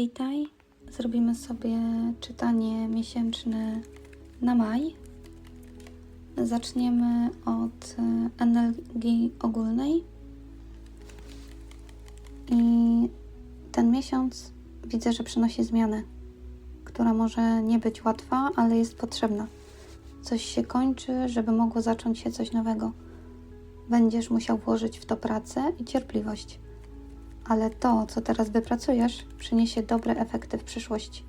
Witaj. Zrobimy sobie czytanie miesięczne na maj. Zaczniemy od e, energii ogólnej. I ten miesiąc widzę, że przynosi zmianę, która może nie być łatwa, ale jest potrzebna. Coś się kończy, żeby mogło zacząć się coś nowego. Będziesz musiał włożyć w to pracę i cierpliwość ale to, co teraz wypracujesz, przyniesie dobre efekty w przyszłości.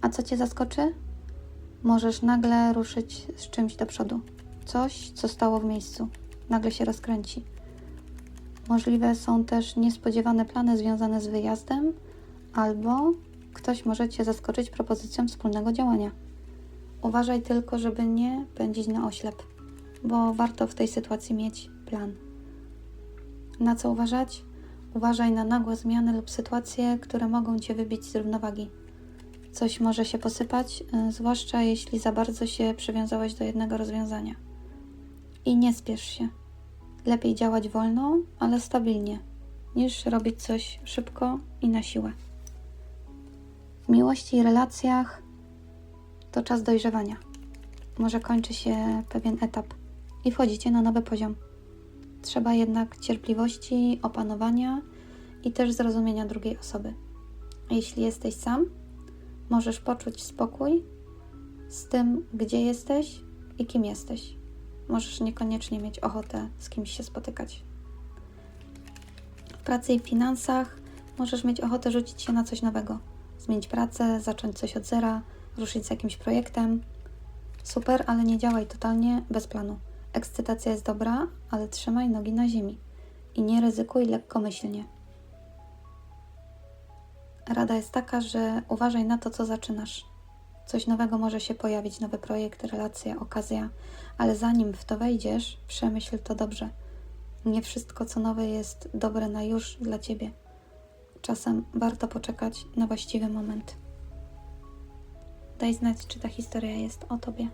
A co Cię zaskoczy? Możesz nagle ruszyć z czymś do przodu. Coś, co stało w miejscu, nagle się rozkręci. Możliwe są też niespodziewane plany związane z wyjazdem, albo ktoś może Cię zaskoczyć propozycją wspólnego działania. Uważaj tylko, żeby nie pędzić na oślep, bo warto w tej sytuacji mieć plan. Na co uważać? Uważaj na nagłe zmiany lub sytuacje, które mogą cię wybić z równowagi. Coś może się posypać, y, zwłaszcza jeśli za bardzo się przywiązałeś do jednego rozwiązania. I nie spiesz się. Lepiej działać wolno, ale stabilnie, niż robić coś szybko i na siłę. W miłości i relacjach to czas dojrzewania. Może kończy się pewien etap i wchodzicie na nowy poziom. Trzeba jednak cierpliwości, opanowania i też zrozumienia drugiej osoby. Jeśli jesteś sam, możesz poczuć spokój z tym, gdzie jesteś i kim jesteś. Możesz niekoniecznie mieć ochotę z kimś się spotykać. W pracy i finansach możesz mieć ochotę rzucić się na coś nowego, zmienić pracę, zacząć coś od zera, ruszyć z jakimś projektem. Super, ale nie działaj totalnie bez planu. Ekscytacja jest dobra, ale trzymaj nogi na ziemi i nie ryzykuj lekkomyślnie. Rada jest taka, że uważaj na to, co zaczynasz. Coś nowego może się pojawić, nowy projekt, relacja, okazja, ale zanim w to wejdziesz, przemyśl to dobrze. Nie wszystko, co nowe, jest dobre na już dla ciebie. Czasem warto poczekać na właściwy moment. Daj znać, czy ta historia jest o tobie.